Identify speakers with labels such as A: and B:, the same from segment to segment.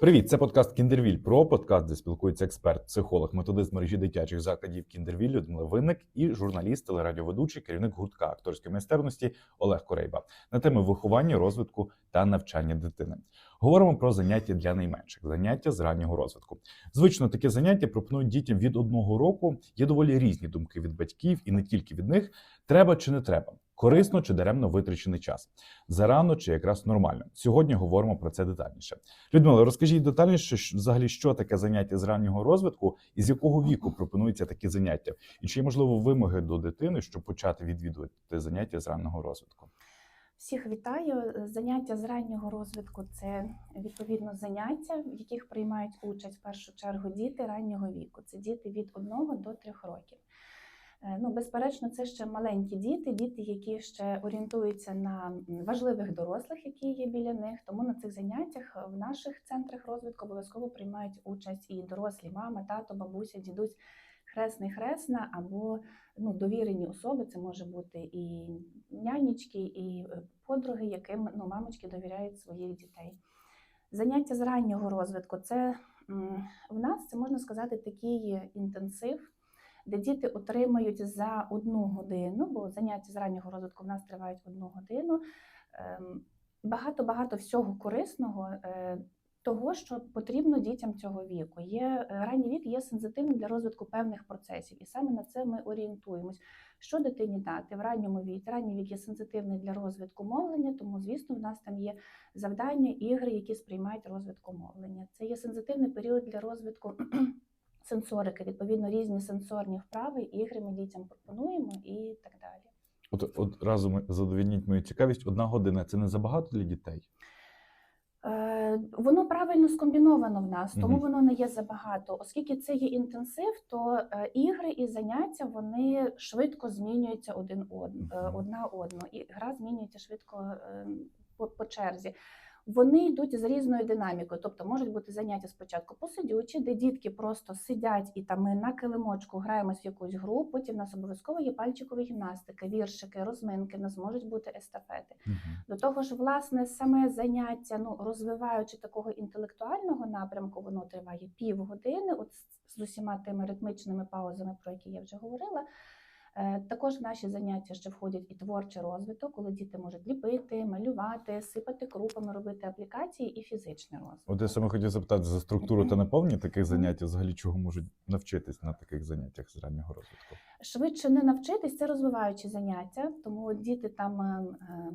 A: Привіт, це подкаст Кіндервіль про подкаст, де спілкується експерт, психолог, методист мережі дитячих закладів Кіндервіль Людмила Винник і журналіст, телерадіоведучий, керівник гуртка акторської майстерності Олег Корейба на теми виховання, розвитку та навчання дитини. Говоримо про заняття для найменших, заняття з раннього розвитку. Звично таке заняття пропонують дітям від одного року. Є доволі різні думки від батьків, і не тільки від них. Треба чи не треба, корисно чи даремно витрачений час, зарано чи якраз нормально. Сьогодні говоримо про це детальніше. Людмила, розкажіть детальніше, взагалі, що таке заняття з раннього розвитку і з якого віку пропонуються такі заняття, і чи є можливо вимоги до дитини, щоб почати відвідувати заняття з раннього розвитку?
B: Всіх вітаю. Заняття з раннього розвитку це відповідно заняття, в яких приймають участь в першу чергу діти раннього віку. Це діти від 1 до 3 років. Е, Ну, безперечно, це ще маленькі діти, діти, які ще орієнтуються на важливих дорослих, які є біля них. Тому на цих заняттях в наших центрах розвитку обов'язково приймають участь і дорослі мама, тато, бабуся, дідусь, хресний, хресна або ну, довірені особи. Це може бути і нянечки, і е, подруги, яким ну, мамочки довіряють своїх дітей. Заняття з раннього розвитку це в нас це можна сказати такий інтенсив, де діти отримають за одну годину, бо заняття з раннього розвитку в нас тривають одну годину. ем, Багато-багато всього корисного, е, того, що потрібно дітям цього віку. Є е, ранній вік є сенситивним для розвитку певних процесів, і саме на це ми орієнтуємось. Що дитині дати в ранньому віці? Ранній вік є сенситивний для розвитку мовлення, тому звісно, в нас там є завдання, ігри, які сприймають розвитку мовлення. Це є сенситивний період для розвитку сенсорики. Відповідно, різні сенсорні вправи, ігри ми дітям пропонуємо і так далі.
A: От одразу ми задовільніть мою цікавість. Одна година це не забагато для дітей.
B: Е, Воно правильно скомбіновано в нас, тому
A: Мгм.
B: воно не є забагато. Оскільки це є інтенсив, то е, ігри і заняття вони швидко змінюються один од... е, одна одну, і гра змінюється швидко е, по, по черзі. Вони йдуть з різною динамікою, тобто можуть бути заняття спочатку посидючі, де дітки просто сидять і там ми на килимочку граємось в якусь гру. Потім в нас обов'язково є пальчикова гімнастика, віршики, розминки. В нас можуть бути естафети. До того ж, власне, саме заняття, ну розвиваючи такого інтелектуального напрямку, воно триває півгодини, от з- з усіма тими ритмічними паузами, про які я вже говорила. Е, Також в наші заняття ще входять і творчий розвиток, коли діти можуть ліпити, малювати, сипати крупами, робити аплікації і фізичний розвиток.
A: От я саме хотів запитати за структуру та наповнення таких занять, взагалі чого можуть навчитись на таких заняттях з раннього розвитку.
B: Швидше не навчитись це розвиваючі заняття, тому діти там е, е,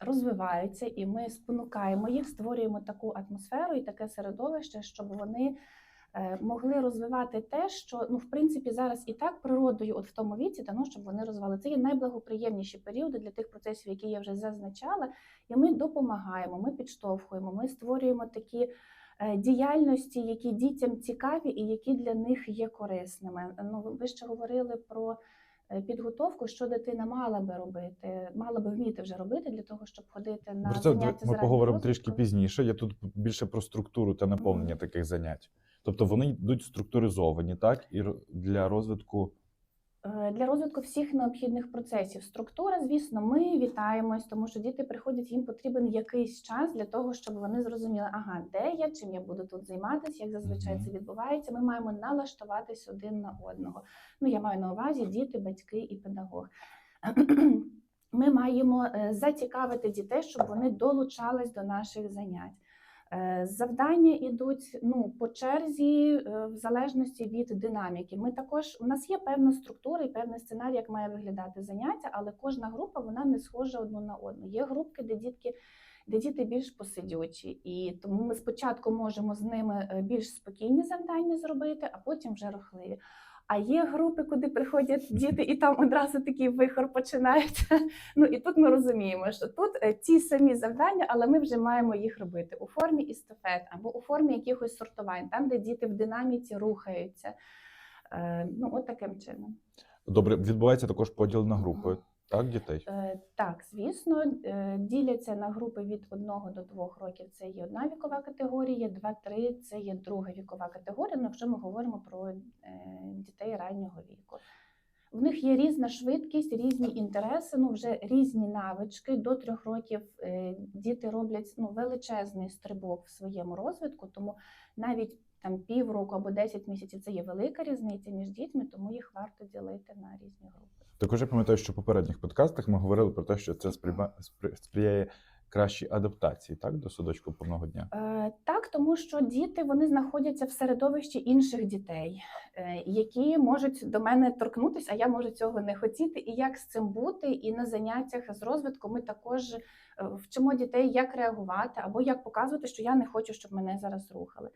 B: розвиваються, і ми спонукаємо їх, створюємо таку атмосферу і таке середовище, щоб вони могли розвивати те, що ну в принципі зараз і так природою, от в тому віці, дано, щоб вони розвивали. Це є найблагоприємніші періоди для тих процесів, які я вже зазначала. І ми допомагаємо, ми підштовхуємо, ми створюємо такі. е, Діяльності, які дітям цікаві і які для них є корисними. Ну, ви- ще говорили про е, підготовку, що дитина мала би робити, мала би вміти вже робити для того, щоб ходити на
A: Про це
B: заняття
A: ми поговоримо
B: розвитку.
A: трішки пізніше. Я тут більше про структуру та наповнення
B: Мгм.
A: таких занять. Тобто вони йдуть структуризовані, так і для розвитку
B: Е, Для розвитку всіх необхідних процесів. Структура, звісно, ми вітаємось, тому що діти приходять, їм потрібен якийсь час для того, щоб вони зрозуміли, ага, де я, чим я буду тут займатися, як зазвичай це відбувається. Ми маємо налаштуватись один на одного. Ну, я маю на увазі діти, батьки і педагог. Ми маємо е, зацікавити дітей, щоб вони долучались до наших занять. Е, Завдання йдуть ну по черзі, е, в залежності від динаміки. Ми також у нас є певна структура і певний сценарій, як має виглядати заняття, але кожна група вона не схожа одну на одну. Є групки, де дітки. Де діти більш посидючі, і тому ми спочатку можемо з ними е, більш спокійні завдання зробити, а потім вже рухливі. А є групи, куди приходять діти, і там одразу такий вихор починається. Ну і тут ми розуміємо, що тут е, ті самі завдання, але ми вже маємо їх робити у формі естафет або у формі якихось сортувань, там, де діти в динаміці рухаються. Е, Ну, от таким чином.
A: добре відбувається також поділ на групи, так, дітей?
B: Е, Так, звісно, е, діляться на групи від 1 до 2 років. Це є одна вікова категорія, 2-3 це є друга вікова категорія. Ну, якщо ми говоримо про е, дітей раннього віку. В них є різна швидкість, різні інтереси, ну вже різні навички. До трьох років діти роблять ну, величезний стрибок в своєму розвитку, тому навіть там півроку або 10 місяців це є велика різниця між дітьми, тому їх варто ділити на різні групи.
A: Також я пам'ятаю, що в попередніх подкастах ми говорили про те, що це сприяє кращій адаптації так, до садочку повного дня.
B: Е, Так, тому що діти вони знаходяться в середовищі інших дітей, е, які можуть до мене торкнутися, а я можу цього не хотіти. І як з цим бути? І на заняттях з розвитку ми також е, вчимо дітей, як реагувати або як показувати, що я не хочу, щоб мене зараз рухали.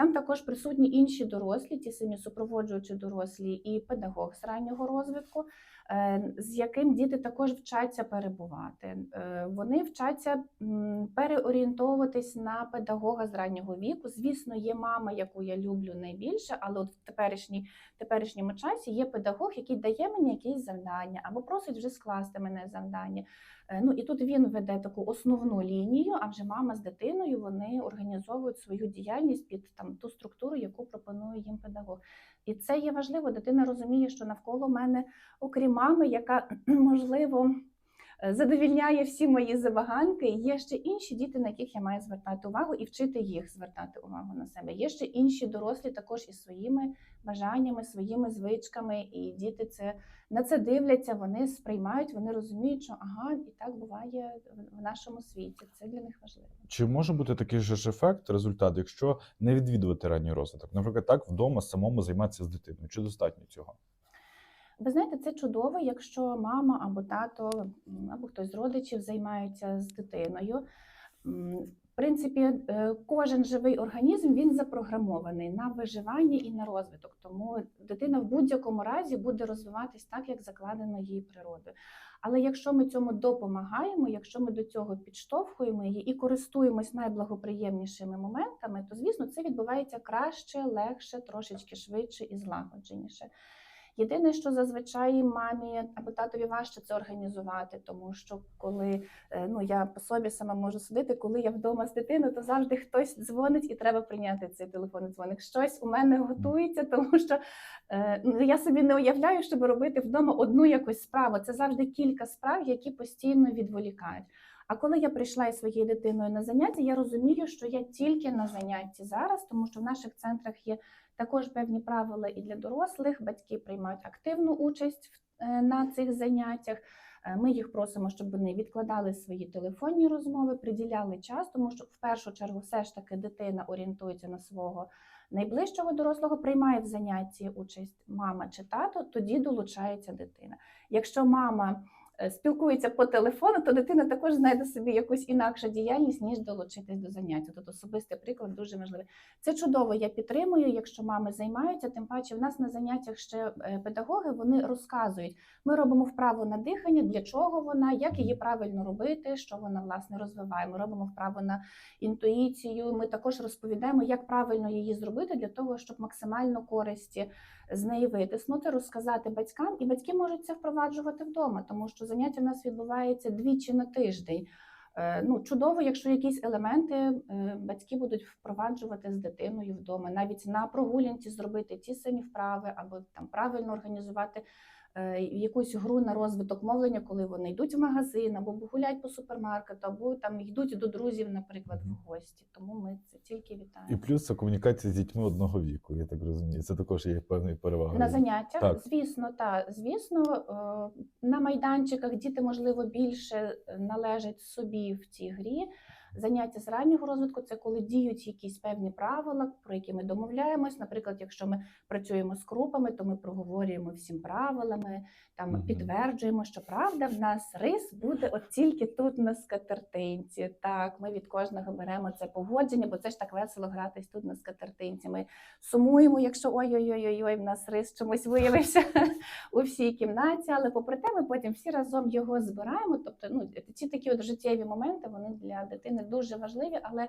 B: Там також присутні інші дорослі, ті самі супроводжуючі дорослі і педагог з раннього розвитку, з яким діти також вчаться перебувати. Е, Вони вчаться переорієнтовуватись на педагога з раннього віку. Звісно, є мама, яку я люблю найбільше, але от в теперішній теперішньому часі є педагог, який дає мені якісь завдання або просить вже скласти мене завдання. Е, Ну і тут він веде таку основну лінію, а вже мама з дитиною вони організовують свою діяльність під там ту структуру, яку пропонує їм педагог. І це є важливо. Дитина розуміє, що навколо мене, окрім мами, яка можливо е, задовільняє всі мої забаганки. Є ще інші діти, на яких я маю звертати увагу і вчити їх звертати увагу на себе. Є ще інші дорослі, також із своїми бажаннями, своїми звичками, і діти це на це дивляться, вони сприймають, вони розуміють, що ага, і так буває в- нашому світі. Це для них важливо.
A: Чи може бути такий же ж ефект, результат, якщо не відвідувати ранній розвиток? Наприклад, так вдома самому займатися з дитиною. Чи достатньо цього?
B: Ви знаєте, це чудово, якщо мама або тато, або хтось з родичів займаються з дитиною. В принципі, е, кожен живий організм він запрограмований на виживання і на розвиток. Тому дитина в будь-якому разі буде розвиватись так, як закладено її природою. Але якщо ми цьому допомагаємо, якщо ми до цього підштовхуємо її і користуємось найблагоприємнішими моментами, то звісно це відбувається краще, легше, трошечки швидше і злагодженіше. Єдине, що зазвичай мамі або татові важче це організувати, тому що коли е, ну я по собі сама можу судити, коли я вдома з дитиною, то завжди хтось дзвонить і треба прийняти цей телефонний дзвоник. Щось у мене готується, тому що е, ну, я собі не уявляю, щоб робити вдома одну якусь справу. Це завжди кілька справ, які постійно відволікають. А коли я прийшла із своєю дитиною на заняття, я розумію, що я тільки на занятті зараз, тому що в наших центрах є також певні правила і для дорослих. Батьки приймають активну участь е, на цих заняттях. Е, Ми їх просимо, щоб вони відкладали свої телефонні розмови, приділяли час, тому що в першу чергу все ж таки дитина орієнтується на свого найближчого дорослого, приймає в занятті участь мама чи тато, тоді долучається дитина. Якщо мама спілкується по телефону, то дитина також знайде собі якусь інакшу діяльність, ніж долучитись до заняття. Тут особистий приклад дуже важливий. Це чудово, я підтримую, якщо мами займаються. Тим паче, в нас на заняттях ще е, педагоги вони розказують. Ми робимо вправу на дихання, для чого вона, як її правильно робити, що вона власне розвиває. Ми робимо вправу на інтуїцію. Ми також розповідаємо, як правильно її зробити для того, щоб максимально користі з неї витиснути, розказати батькам, і батьки можуть це впроваджувати вдома, тому що заняття у нас відбувається двічі на тиждень. Е, Ну, чудово, якщо якісь елементи е, батьки будуть впроваджувати з дитиною вдома, навіть на прогулянці зробити ті самі вправи, або там правильно організувати якусь гру на розвиток мовлення, коли вони йдуть в магазин, або гулять по супермаркету, або там йдуть до друзів, наприклад, в гості. Тому ми це тільки
A: І плюс це комунікація з дітьми одного віку, я так розумію. Це також є певною перевагою.
B: На заняттях,
A: Так.
B: звісно, та звісно, е, на майданчиках діти, можливо, більше е, належать собі в цій грі. Заняття з раннього розвитку це коли діють якісь певні правила, про які ми домовляємось. Наприклад, якщо ми працюємо з крупами, то ми проговорюємо всім правилами, там
A: Мгм.
B: підтверджуємо, що правда в нас рис буде от тільки тут на скатертинці. Так, ми від кожного беремо це погодження, бо це ж так весело гратись тут на скатертинці. Ми сумуємо, якщо ой-ой-ой, в нас рис чомусь виявився у всій кімнаті. Але попри те, ми потім всі разом його збираємо. Тобто, ну ці такі от життєві моменти вони для дитини дуже важливі, але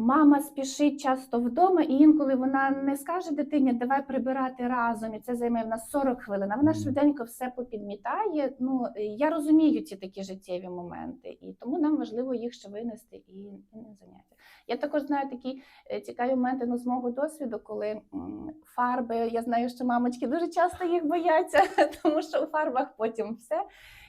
B: Мама спішить часто вдома, і інколи вона не скаже дитині, давай прибирати разом, і це займе в нас 40 хвилин. А вона швиденько все попідмітає. Ну я розумію ці такі життєві моменти, і тому нам важливо їх ще винести і, на заняття. Я також знаю такі е, цікаві моменти ну, з мого досвіду, коли фарби, я знаю, що мамочки дуже часто їх бояться, тому що у фарбах потім все.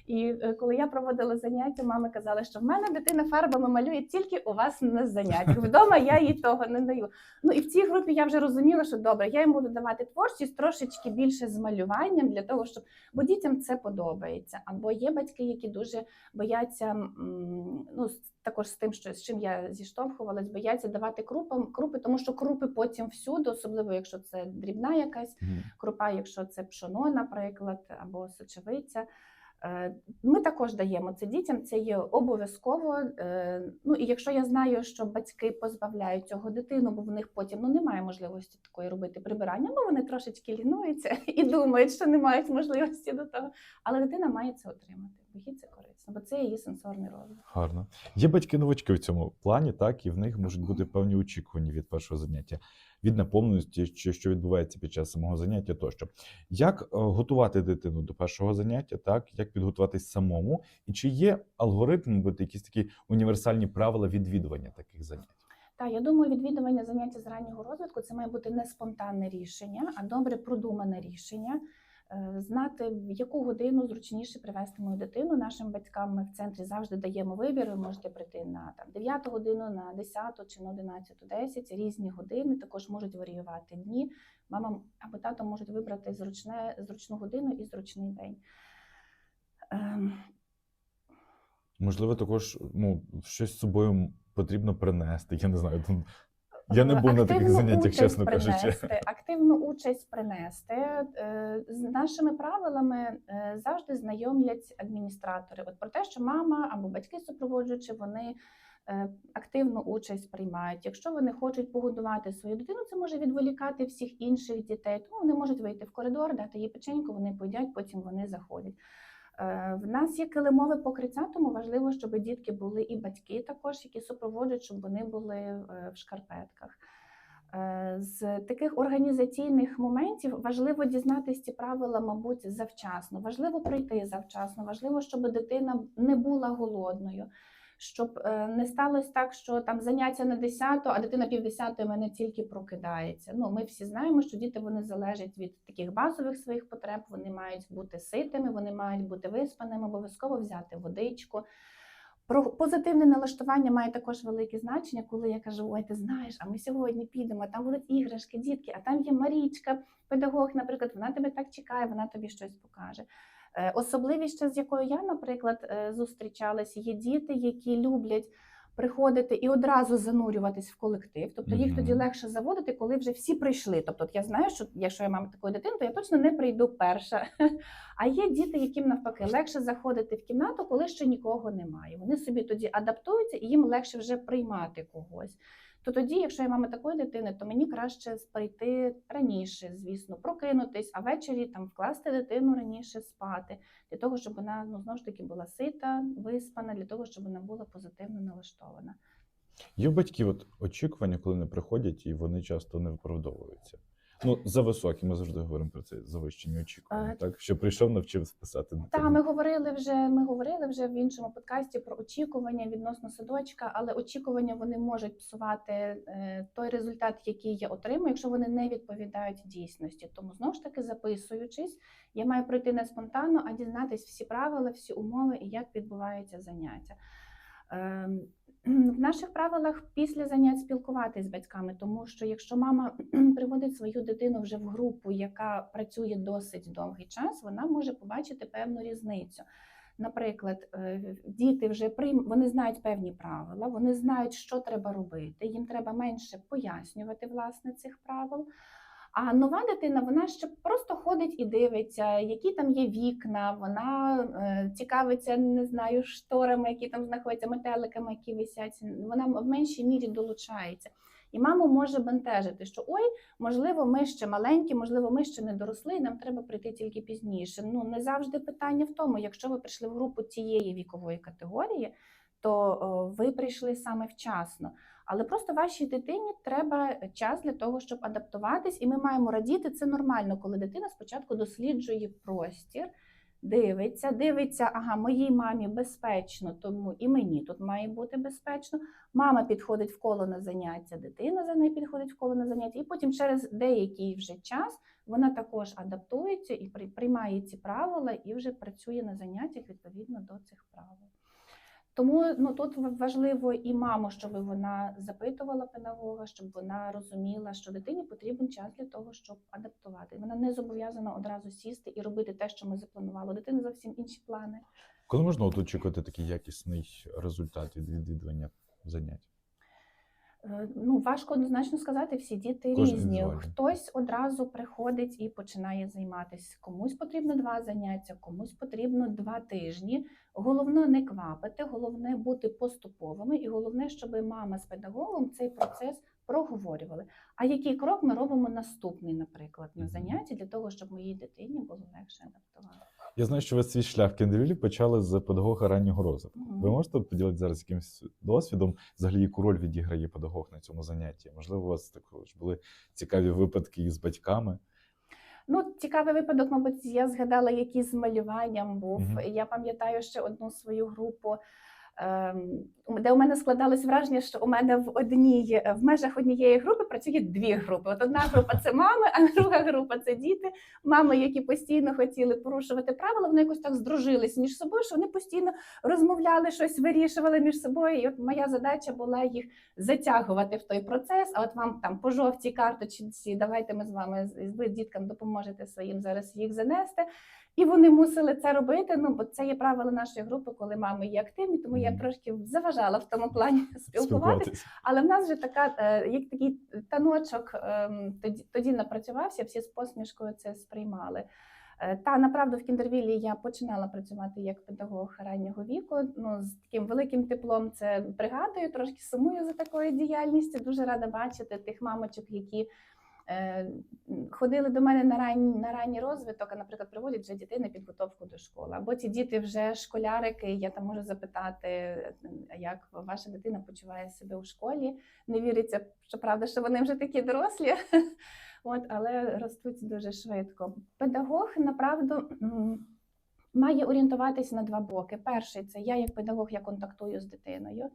B: І е, коли я проводила заняття, мами казали, що в мене дитина фарбами малює тільки у вас на заняттях. Вдома я їй того не даю. Ну і в цій групі я вже розуміла, що добре, я їм буду давати творчість трошечки більше з малюванням для того, щоб бо дітям це подобається. Або є батьки, які дуже бояться, ну також з тим, що з чим я зіштовхувалась, бояться давати крупам крупи, тому що крупи потім всюди, особливо якщо це дрібна якась крупа, якщо це пшоно, наприклад, або сочевиця. Е, Ми також даємо це дітям, це є обов'язково. Е, Ну і якщо я знаю, що батьки позбавляють цього дитину, бо в них потім ну немає можливості такої робити прибирання, ну вони трошечки лінуються і думають, що не мають можливості до того. Але дитина має це отримати, бо це корисно, бо це її сенсорний розвиток.
A: Гарно. Є батьки-новачки в цьому плані, так, і в них можуть бути певні очікування від першого заняття, від наповненості, що, що відбувається під час самого заняття тощо. Як е, готувати дитину до першого заняття, так, як підготуватись самому, і чи є алгоритм, бути якісь такі універсальні правила відвідування таких занять?
B: Та я думаю, відвідування заняття з раннього розвитку це має бути не спонтанне рішення, а добре продумане рішення. Е, Знати, в яку годину зручніше привезти мою дитину. Нашим батькам ми в центрі завжди даємо вибір. Ви можете прийти на там 9 годину, на 10 чи на 11.10. Різні години також можуть варіювати дні. Мама або тато можуть вибрати зручне, зручну годину і зручний день. Ем,
A: Можливо, також ну, щось з собою потрібно принести. Я не знаю. Я не був на таких заняттях, чесно кажучи.
B: Активну участь принести. Е, З нашими правилами е, завжди знайомлять адміністратори. От про те, що мама або батьки супроводжуючи, вони е, активну участь приймають. Якщо вони хочуть погодувати свою дитину, це може відволікати всіх інших дітей. Тому вони можуть вийти в коридор, дати їй печеньку, вони поїдять, потім вони заходять. Е, В нас є килимове покриття, тому важливо, щоб дітки були і батьки також, які супроводжують, щоб вони були е, в шкарпетках. Е, З таких організаційних моментів важливо дізнатися ці правила, мабуть, завчасно. Важливо прийти завчасно, важливо, щоб дитина не була голодною. Щоб е, не сталося так, що там заняття на 10, а дитина пів 10 мене тільки прокидається. Ну, ми всі знаємо, що діти вони залежать від таких базових своїх потреб. Вони мають бути ситими, вони мають бути виспаними, обов'язково взяти водичку. Про позитивне налаштування має також велике значення, коли я кажу: ой, ти знаєш, а ми сьогодні підемо, там будуть іграшки, дітки, а там є Марічка, педагог, наприклад, вона тебе так чекає, вона тобі щось покаже. Е, Особливість, ще з якою я, наприклад, е, зустрічалася, є діти, які люблять приходити і одразу занурюватись в колектив. Тобто їх тоді легше заводити, коли вже всі прийшли. Тобто, от я знаю, що якщо я мама такої дитини, то я точно не прийду перша. А є діти, яким навпаки легше заходити в кімнату, коли ще нікого немає. Вони собі тоді адаптуються і їм легше вже приймати когось. То тоді, якщо я мама такої дитини, то мені краще прийти раніше, звісно, прокинутись, а ввечері там вкласти дитину раніше спати, для того, щоб вона ну знову ж таки була сита, виспана, для того, щоб вона була позитивно налаштована.
A: Є в батьків от очікування, коли не приходять, і вони часто не виправдовуються. Ну, за високі, ми завжди говоримо про це завищені очікування. Так, що прийшов, навчив писати дитину.
B: Та ми говорили вже. Ми говорили вже в іншому подкасті про очікування відносно садочка, але очікування вони можуть псувати е, той результат, який я отримую, якщо вони не відповідають дійсності. Тому знову ж таки, записуючись, я маю пройти не спонтанно, а дізнатись всі правила, всі умови і як відбуваються заняття. Ем, В наших правилах після занять спілкуватись з батьками, тому що якщо мама приводить свою дитину вже в групу, яка працює досить довгий час, вона може побачити певну різницю. Наприклад, е, діти вже прийм... вони знають певні правила, вони знають, що треба робити. Їм треба менше пояснювати власне цих правил. А нова дитина вона ще просто ходить і дивиться, які там є вікна. Вона е, цікавиться, не знаю, шторами, які там знаходяться, метеликами, які висять. Вона в меншій мірі долучається. І маму може бентежити, що ой, можливо, ми ще маленькі, можливо, ми ще не доросли, і нам треба прийти тільки пізніше. Ну не завжди питання в тому, якщо ви прийшли в групу цієї вікової категорії, то ви прийшли саме вчасно. Але просто вашій дитині треба час для того, щоб адаптуватись, і ми маємо радіти. Це нормально, коли дитина спочатку досліджує простір, дивиться, дивиться, ага, моїй мамі безпечно, тому і мені тут має бути безпечно. Мама підходить в коло на заняття, дитина за нею підходить в коло на заняття, і потім через деякий вже час вона також адаптується і при- приймає ці правила і вже працює на заняттях відповідно до цих правил. Тому ну тут важливо і маму, щоб вона запитувала педагога, щоб вона розуміла, що дитині потрібен час для того, щоб адаптувати. Вона не зобов'язана одразу сісти і робити те, що ми запланували. дитина зовсім інші плани.
A: Коли можна от очікувати такий якісний результат від відвідування занять?
B: Е, Ну, важко однозначно сказати, всі діти
A: Кожен
B: різні.
A: індивідуально.
B: Хтось одразу приходить і починає займатися. Комусь потрібно два заняття, комусь потрібно два тижні. Головне не квапити, головне бути поступовими, і головне, щоб мама з педагогом цей процес проговорювали. А який крок ми робимо наступний, наприклад, на
A: Мгм.
B: занятті для того, щоб моїй дитині було легше адаптувати.
A: Я знаю, що ви свій шлях в Кіндервілі почали з педагога раннього розвитку.
B: Мгм.
A: Ви можете поділитися зараз якимось досвідом, взагалі, яку роль відіграє педагог на цьому занятті? Можливо, у вас також були цікаві випадки із батьками.
B: Ну, цікавий випадок, мабуть, я згадала, який з малюванням був.
A: Мгм.
B: Я пам'ятаю ще одну свою групу, де у мене складалось враження, що у мене в одній в межах однієї групи працює дві групи. От одна група це мами, а друга група це діти. Мами, які постійно хотіли порушувати правила, вони якось так здружились між собою, що вони постійно розмовляли, щось вирішували між собою. І от моя задача була їх затягувати в той процес. А от вам там по жовтій карточці, давайте ми з вами ви діткам допоможете своїм зараз їх занести. І вони мусили це робити. Ну бо це є правила нашої групи, коли мами є активні, тому я трошки заважала в тому плані спілкуватися. Але в нас вже така е, як такий таночок ем, тоді, тоді напрацювався, всі з посмішкою це сприймали. Е, Та направду в Кіндервілі я починала працювати як педагог раннього віку. Ну з таким великим теплом це пригадую, трошки сумую за такою діяльністю. Дуже рада бачити тих мамочок, які ходили до мене на ранній на ранній розвиток, а наприклад, приводять вже дітей на підготовку до школи. Або ці діти вже школярики. Я там можу запитати, е, як ваша дитина почуває себе у школі. Не віриться, що правда, що вони вже такі дорослі. От, але ростуть дуже швидко. Педагог направду має орієнтуватись на два боки. Перший це я, як педагог, я контактую з дитиною.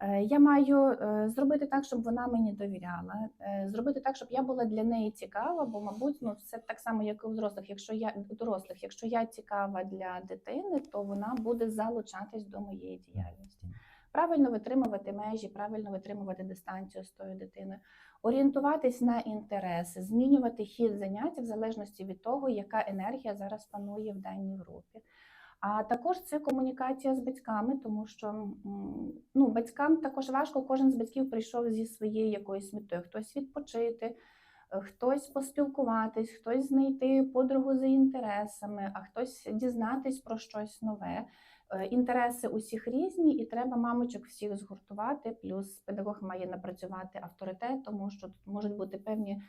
B: Е, Я маю е, зробити так, щоб вона мені довіряла, е, зробити так, щоб я була для неї цікава, бо, мабуть, ну це так само, як і у дорослих. Якщо я у дорослих, якщо я цікава для дитини, то вона буде залучатись до моєї діяльності. Правильно витримувати межі, правильно витримувати дистанцію з тою дитиною, орієнтуватись на інтереси, змінювати хід заняття в залежності від того, яка енергія зараз панує в даній групі. А також це комунікація з батьками, тому що ну, батькам також важко, кожен з батьків прийшов зі своєю якоюсь метою. Хтось відпочити, е, хтось поспілкуватись, хтось знайти подругу за інтересами, а хтось дізнатись про щось нове. Е, Інтереси усіх різні, і треба мамочок всіх згуртувати. Плюс педагог має напрацювати авторитет, тому що тут можуть бути певні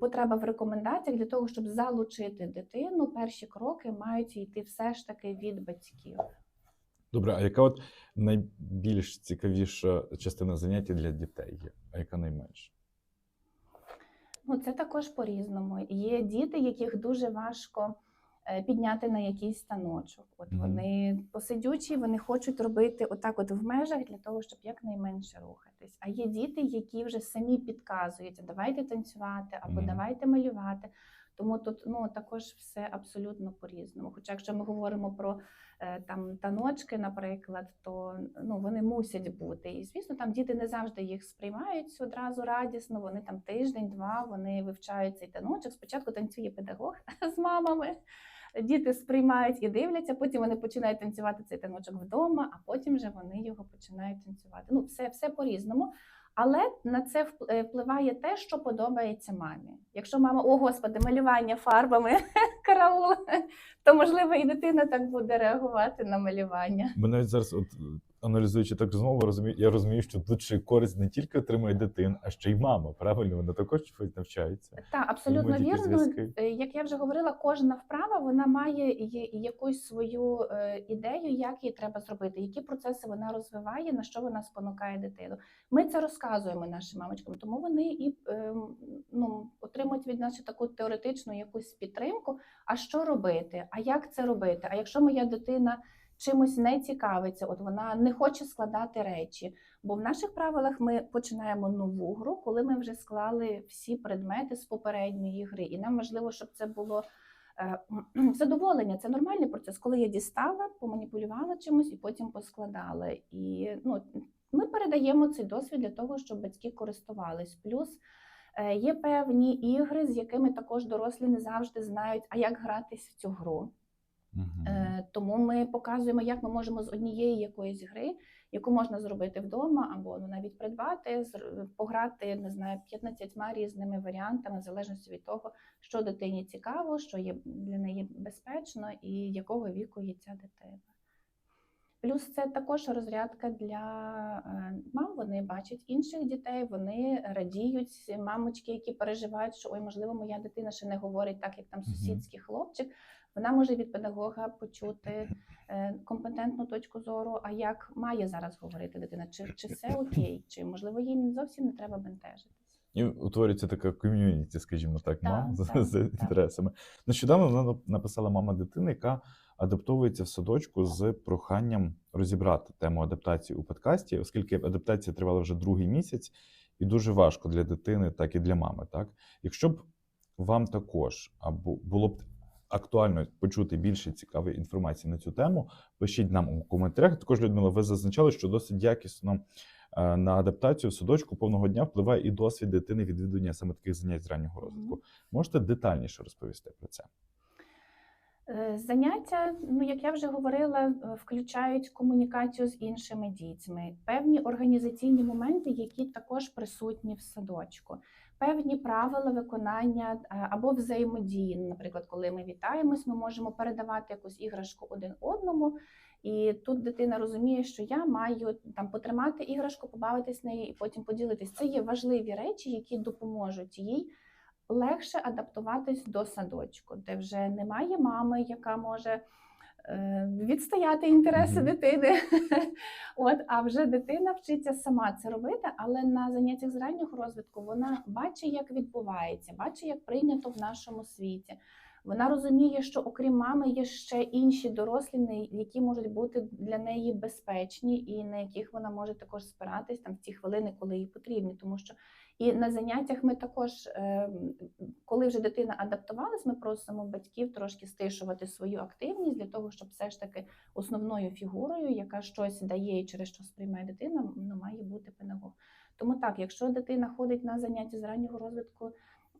B: потреба в рекомендаціях для того, щоб залучити дитину. Перші кроки мають йти все ж таки від батьків.
A: Добре, а яка от найбільш цікавіша частина заняття для дітей є, а яка найменша?
B: Ну, це також по-різному. Є діти, яких дуже важко підняти на якийсь станочок. От
A: Мгм.
B: вони посидючі, вони хочуть робити отак, от в межах для того, щоб якнайменше рухатись. А є діти, які вже самі підказують, давайте танцювати або
A: Мгм.
B: давайте малювати. Тому тут ну також все абсолютно по-різному. Хоча, якщо ми говоримо про е, там таночки, наприклад, то ну вони мусять бути. І звісно, там діти не завжди їх сприймають одразу радісно. Вони там тиждень-два вони вивчають цей таночок. Спочатку танцює педагог з мамами. Діти сприймають і дивляться, потім вони починають танцювати цей таночок вдома, а потім вже вони його починають танцювати. Ну, все, все по-різному. Але на це е, впливає те, що подобається мамі. Якщо мама, о господи, малювання фарбами, караул, то можливо і дитина так буде реагувати на малювання.
A: Ми навіть зараз от аналізуючи так знову, розумію, я розумію, що тут ще користь не тільки отримує дитина, а ще й мама. Правильно, вона також чогось навчається.
B: Так, абсолютно вірно. Е, Як я вже говорила, кожна вправа вона має якусь свою е, ідею, як її треба зробити, які процеси вона розвиває, на що вона спонукає дитину. Ми це розказуємо нашим мамочкам, тому вони і ем, ну, отримують від нас таку теоретичну якусь підтримку. А що робити? А як це робити? А якщо моя дитина чимось не цікавиться, от вона не хоче складати речі. Бо в наших правилах ми починаємо нову гру, коли ми вже склали всі предмети з попередньої гри. І нам важливо, щоб це було е, задоволення. Це нормальний процес, коли я дістала, поманіпулювала чимось і потім поскладала. І ну, ми передаємо цей досвід для того, щоб батьки користувались. Плюс е, є певні ігри, з якими також дорослі не завжди знають, а як гратись в цю гру. Е, Тому ми показуємо, як ми можемо з однієї якоїсь гри, яку можна зробити вдома, або ну, навіть придбати, пограти не знаю, 15 різними варіантами, в залежності від того, що дитині цікаво, що є для неї безпечно і якого віку є ця дитина. Плюс це також розрядка для е, мам. Вони бачать інших дітей, вони радіють мамочки, які переживають, що ой, можливо, моя дитина ще не говорить так, як там сусідський хлопчик. Вона може від педагога почути е, компетентну точку зору, а як має зараз говорити дитина, чи, чи все окей, чи можливо їй зовсім не треба бентежитись.
A: І утворюється така ком'юніті, скажімо так,
B: Так,
A: мам з, з
B: так.
A: інтересами. Нещодавно вона написала мама дитини, яка адаптовується в садочку з проханням розібрати тему адаптації у подкасті, оскільки адаптація тривала вже другий місяць, і дуже важко для дитини, так і для мами. Так, якщо б вам також або було б актуально почути більше цікавої інформації на цю тему, пишіть нам у коментарях. Також Людмила, ви зазначали, що досить якісно е, на адаптацію в садочку повного дня впливає і досвід дитини відвідування саме таких занять з раннього розвитку. Можете детальніше розповісти про це?
B: Е, Заняття, ну як я вже говорила, е, включають комунікацію з іншими дітьми, певні організаційні моменти, які також присутні в садочку, певні правила виконання е, або взаємодії. Наприклад, коли ми вітаємось, ми можемо передавати якусь іграшку один одному. І тут дитина розуміє, що я маю там потримати іграшку, побавитись нею і потім поділитись. Це є важливі речі, які допоможуть їй легше адаптуватись до садочку, де вже немає мами, яка може відстояти інтереси
A: Мгм.
B: дитини. От, а вже дитина вчиться сама це робити, але на заняттях з раннього розвитку вона бачить, як відбувається, бачить, як прийнято в нашому світі. Вона розуміє, що окрім мами є ще інші дорослі, які можуть бути для неї безпечні, і на яких вона може також спиратись там в ті хвилини, коли їй потрібні. Тому що і на заняттях ми також, е, коли вже дитина адаптувалась, ми просимо батьків трошки стишувати свою активність для того, щоб все ж таки основною фігурою, яка щось дає і через що сприймає дитина, ну, має бути педагог. Тому так, якщо дитина ходить на заняття з раннього розвитку,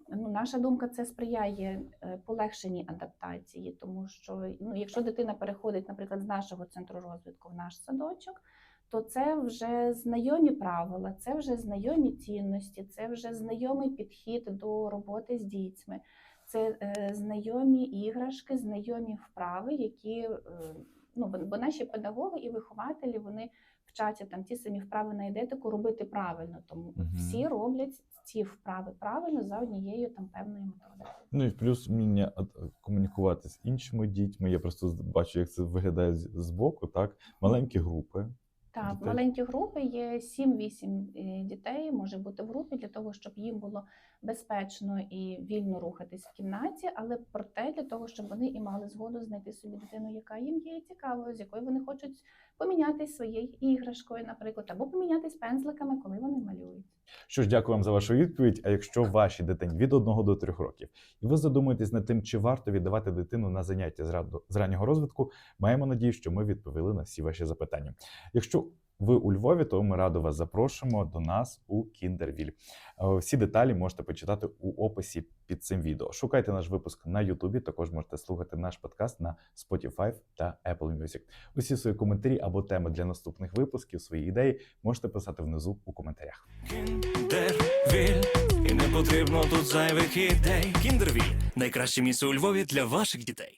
B: ну, наша думка це сприяє е, полегшеній адаптації, тому що ну, якщо дитина переходить, наприклад, з нашого центру розвитку в наш садочок, то це вже знайомі правила, це вже знайомі цінності, це вже знайомий підхід до роботи з дітьми, це е, знайомі іграшки, знайомі вправи, які е, ну, бо- наші педагоги і вихователі вони вчаться там ті самі вправи на ідентику робити правильно. Тому
A: Мгм.
B: всі роблять ці вправи правильно за однією там певною методикою.
A: Ну і плюс вміння комунікувати з іншими дітьми. Я просто бачу, як це виглядає з- збоку, так? Маленькі групи.
B: Так,
A: Дітей.
B: маленькі групи є 7-8 е, дітей, може бути в групі для того, щоб їм було безпечно і вільно рухатись в кімнаті, але проте для того, щоб вони і мали згоду знайти собі дитину, яка їм є цікавою, з якою вони хочуть помінятися своєю іграшкою, наприклад, або помінятись пензликами, коли вони малюють.
A: Що ж, дякую вам за вашу відповідь. А якщо ваші дитині від 1 до 3 років, і ви задумуєтесь над тим, чи варто віддавати дитину на заняття з раннього розвитку, маємо надію, що ми відповіли на всі ваші запитання. Якщо ви у Львові, то ми радо вас запрошуємо до нас у Кіндервіль. Е, Всі деталі можете почитати у описі під цим відео. Шукайте наш випуск на Ютубі. Також можете слухати наш подкаст на Spotify та Apple Music. Усі свої коментарі або теми для наступних випусків, свої ідеї можете писати внизу у коментарях.
C: Кіндервіль І не потрібно тут зайвих ідей. Кіндервіль найкраще місце у Львові для ваших дітей.